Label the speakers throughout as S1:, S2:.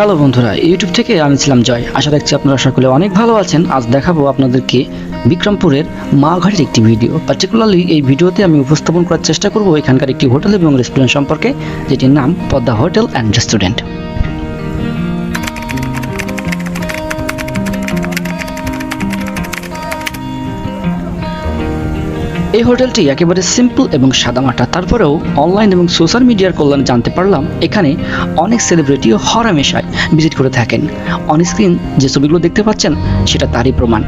S1: Hello বন্ধুরা, YouTube থেকে আমি ছিলাম জয়। আশা রাখছি আপনারা সকলে অনেক ভালো আছেন। আজ দেখাবো আপনাদেরকে বিক্রমপুরের মাঘাটের একটি ভিডিও। পার্টিকুলারলি এই ভিডিওতে আমি উপস্থাপন করার চেষ্টা করব এখানকার একটি হোটেল এবং রেস্টুরেন্ট সম্পর্কে, যেটির নাম পদ্মা হোটেল অ্যান্ড রেস্টুরেন্ট। এই হোটেলটি একেবারে সিম্পল এবং সাদামাটা তারপরেও অনলাইন এবং সোশ্যাল মিডিয়ার কল্যাণে জানতে পারলাম, এখানে অনেক সেলিব্রিটিও হরামেশায় ভিজিট করে থাকেন। অন স্ক্রিন যে ছবিগুলো দেখতে পাচ্ছেন, সেটা তারই প্রমাণ।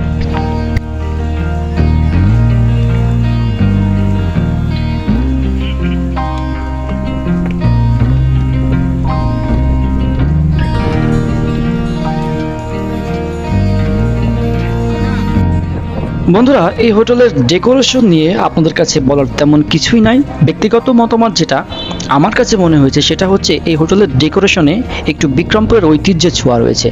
S1: বন্ধুরা, এই হোটেলের ডেকোরেশন নিয়ে আপনাদের কাছে বলার তেমন কিছুই নাই। ব্যক্তিগত মতামত যেটা, আমার কাছে মনে হয়েছে সেটা হচ্ছে এই হোটেলের ডেকোরেশনে একটু বিক্রমপুরের ঐতিহ্যের ছোঁয়া রয়েছে।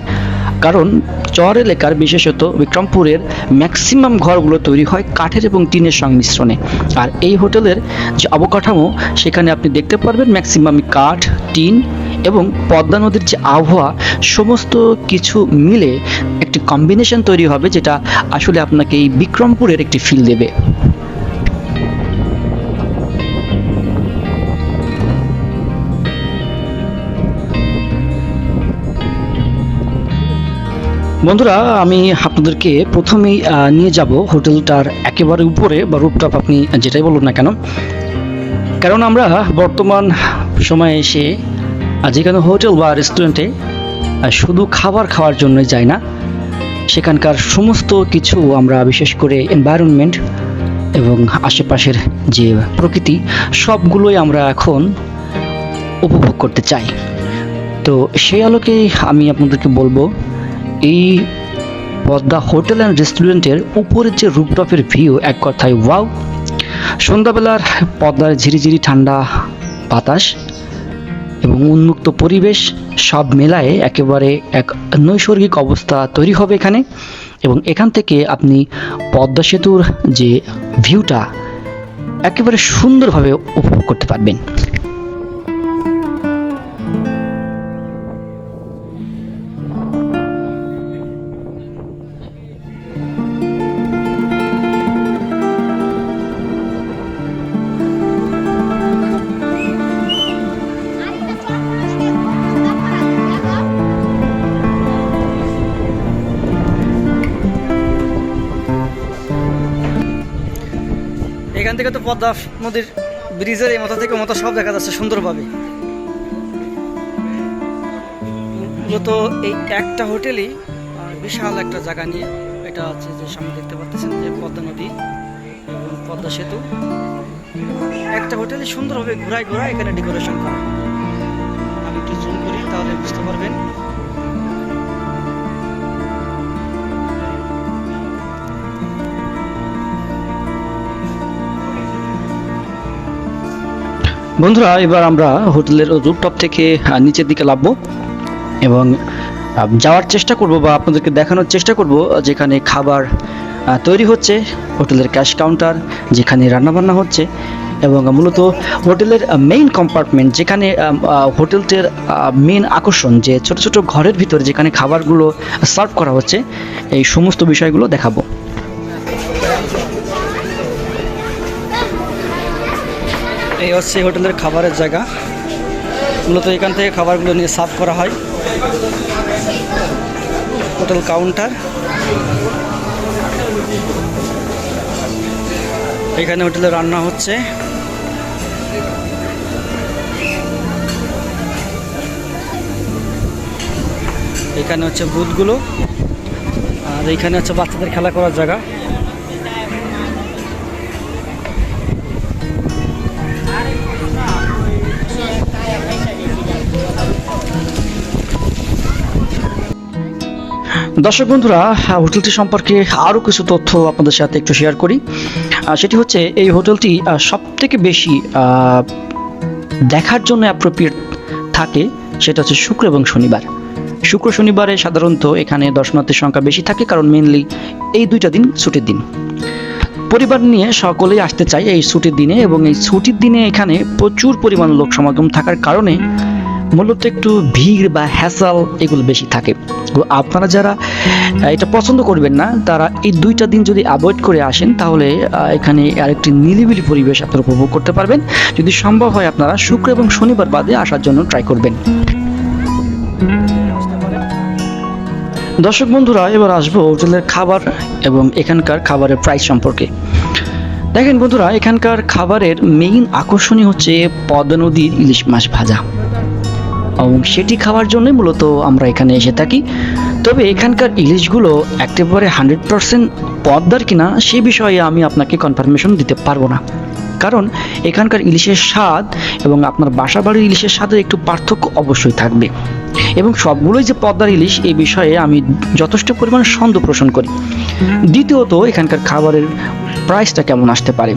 S1: কারণ চর এলাকার বিশেষত বিক্রমপুরের ম্যাক্সিমাম ঘরগুলো তৈরি হয় কাঠের এবং টিনের সংমিশ্রণে। আর এই হোটেলের যে অবকাঠামো, সেখানে আপনি দেখতে পারবেন ম্যাক্সিমাম কাঠ, টিন এবং পদ্মা নদীর যে আবহাওয়া, সমস্ত কিছু মিলে একটি কম্বিনেশন তৈরি হবে যেটা আসলে আপনাকে এই বিক্রমপুরের একটি ফিল দেবে। বন্ধুরা, আমি আপনাদেরকে প্রথমেই নিয়ে যাব হোটেলটার একেবারে উপরে বা রুপটপ আপনি যেটাই বলুন না কেন। কারণ আমরা বর্তমান সময়ে এসে আহ, যেখানে হোটেল বা রেস্টুরেন্টে শুধু খাবার খাওয়ার জন্য যাই না সেখানকার সমস্ত কিছু আমরা বিশেষ করে এনভায়রনমেন্ট এবং আশেপাশের যে প্রকৃতি সবগুলোই আমরা এখন উপভোগ করতে চাই। তো সেই আলোকেই আমি আপনাদেরকে বলব এই পদ্মা হোটেল অ্যান্ড রেস্টুরেন্টের উপরের যে রুপটপের ভিউ এক কথায় ওয়াও সন্ধ্যাবেলার পদ্মার ঝিরিঝিরি ঠান্ডা বাতাস এবং উন্মুক্ত পরিবেশ সব মেলায় একেবারে এক নৈসর্গিক অবস্থা তৈরি হবে এখানে। এবং এখান থেকে আপনি পদ্মা সেতুর যে ভিউটা একেবারে সুন্দরভাবে উপভোগ করতে পারবেন।
S2: থেকে তো পদ্মা নদীর ব্রিজের এই মাথা থেকে মাথা সব দেখা যাচ্ছে সুন্দরভাবে। মূলত এই একটা হোটেলই বিশাল একটা জায়গা নিয়ে এটা হচ্ছে যে সামনে দেখতে পাচ্ছেন যে পদ্মা নদী এবং পদ্মা সেতু। একটা হোটেলে সুন্দরভাবে ঘোরায় ঘোরায় এখানে ডেকোরেশন করা। আমি একটু জুম করি, তাহলে বুঝতে পারবেন।
S1: বন্ধুরা, এবার আমরা হোটেলের রুপটপ থেকে নিচের দিকে নামবো এবং যাওয়ার চেষ্টা করব বা আপনাদেরকে দেখানোর চেষ্টা করব, যেখানে খাবার তৈরি হচ্ছে, হোটেলের ক্যাশ কাউন্টার, যেখানে রান্নাবান্না হচ্ছে এবং মূলত হোটেলের মেইন কম্পার্টমেন্ট যেখানে হোটেলটির মেইন আকর্ষণ যে ছোট ছোট ঘরের ভিতরে যেখানে খাবারগুলো সার্ভ করা হচ্ছে, এই সমস্ত বিষয়গুলো দেখাবো।
S2: এই হচ্ছে হোটেলের খাবারের জায়গা। মূলত এখান থেকে খাবারগুলো নিয়ে সার্ভ করা হয়। Hotel counter. এখানে হোটেলে রান্না হচ্ছে। এখানে হচ্ছে বুথগুলো। আর এইখানে হচ্ছে বাচ্চাদের খেলা করার জায়গা।
S1: দর্শক বন্ধুরা হোটেলটি সম্পর্কে আরও কিছু তথ্য আপনাদের সাথে একটু শেয়ার করি। সেটি হচ্ছে, এই হোটেলটি সব থেকে বেশি দেখার জন্য অ্যাপ্রোপ্রিয়েট থাকে, সেটা হচ্ছে শুক্র এবং শনিবার। শুক্র, শনিবারে সাধারণত এখানে দর্শনার্থীর সংখ্যা বেশি থাকে, কারণ মেনলি এই দুইটা দিন ছুটির দিন। পরিবার নিয়ে সকলেই আসতে চায় এই ছুটির দিনে এবং এই ছুটির দিনে এখানে প্রচুর পরিমাণ লোক সমাগম থাকার কারণে মূলত একটু ভিড় বা হ্যাসাল এগুলো বেশি থাকে। তো আপনারা যারা এটা পছন্দ করবেন না, তারা এই দুইটা দিন যদি অ্যাভয়েড করে আসেন, তাহলে এখানে আরেকটি নিরিবিলি পরিবেশ আপনারা উপভোগ করতে পারবেন। যদি সম্ভব হয় আপনারা শুক্র এবং শনিবার বাদে আসার জন্য ট্রাই করবেন। দর্শক বন্ধুরা, এবার আসব হোটেলের খাবার এবং এখানকার খাবারের প্রাইস সম্পর্কে। দেখেন বন্ধুরা, এখানকার খাবারের মেইন আকর্ষণীয় হচ্ছে পদ্মা নদীর ইলিশ মাছ ভাজা। এবং সেটি খাওয়ার জন্যই মূলত আমরা এখানে এসে থাকি। তবে এখানকার ইলিশগুলো একেবারে হান্ড্রেড পারসেন্ট পদ্মার কিনা সে বিষয়ে আমি আপনাকে কনফার্মেশন দিতে পারব না। কারণ এখানকার ইলিশের স্বাদ এবং আপনার বাসা বাড়ির ইলিশের স্বাদের একটু পার্থক্য অবশ্যই থাকবে। এবং সবগুলোই যে পদ্মার ইলিশ এই বিষয়ে আমি যথেষ্ট পরিমাণ সন্দেহ পোষণ করি। দ্বিতীয়ত, এখানকার খাবারের প্রাইসটা কেমন আসতে পারে?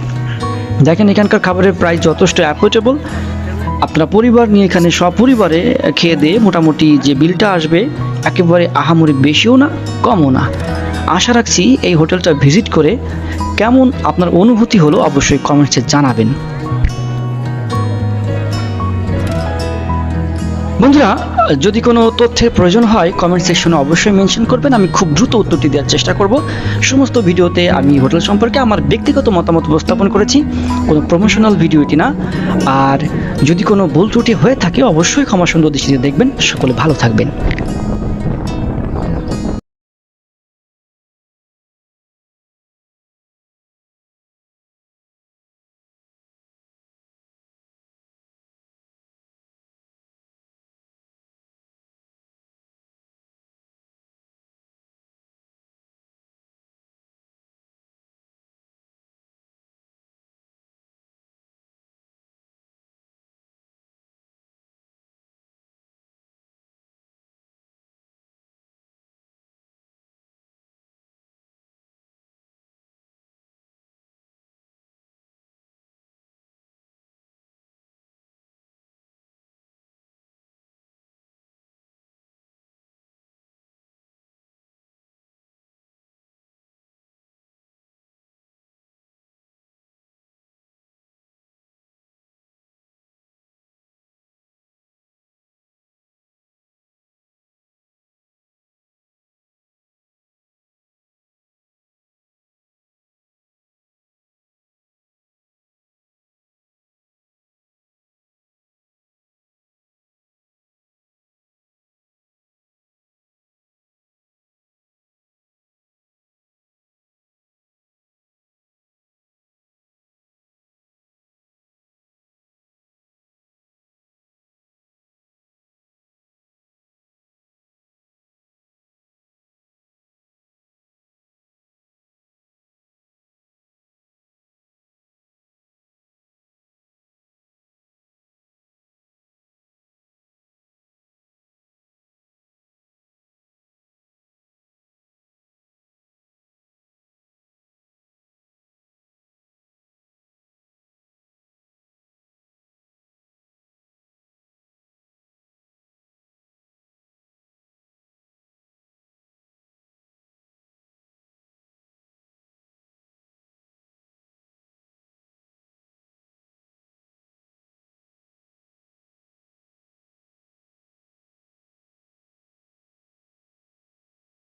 S1: দেখেন, এখানকার খাবারের প্রাইস যথেষ্ট অ্যাফোর্ডেবল আপনার পরিবার নিয়ে এখানে সপরিবারে খেয়ে দিয়ে মোটামুটি যে বিলটা আসবে, একেবারে আহামরি বেশিও না, কমও না। আশা রাখছি এই হোটেলটা ভিজিট করে কেমন আপনার অনুভূতি হলো অবশ্যই কমেন্টসে জানাবেন। বন্ধুরা, যদি কোনো তথ্যের প্রয়োজন হয় কমেন্ট সেকশনে অবশ্যই মেনশন করবেন। আমি খুব দ্রুত উত্তরটি দেওয়ার চেষ্টা করব। সমস্ত ভিডিওতে আমি হোটেল সম্পর্কে আমার ব্যক্তিগত মতামত উপস্থাপন করেছি। কোনো প্রমোশনাল ভিডিও এটি না। আর যদি কোনো ভুল ত্রুটি হয়ে থাকে, অবশ্যই ক্ষমা সুন্দর দৃষ্টিতে দেখবেন। সকলে ভালো থাকবেন।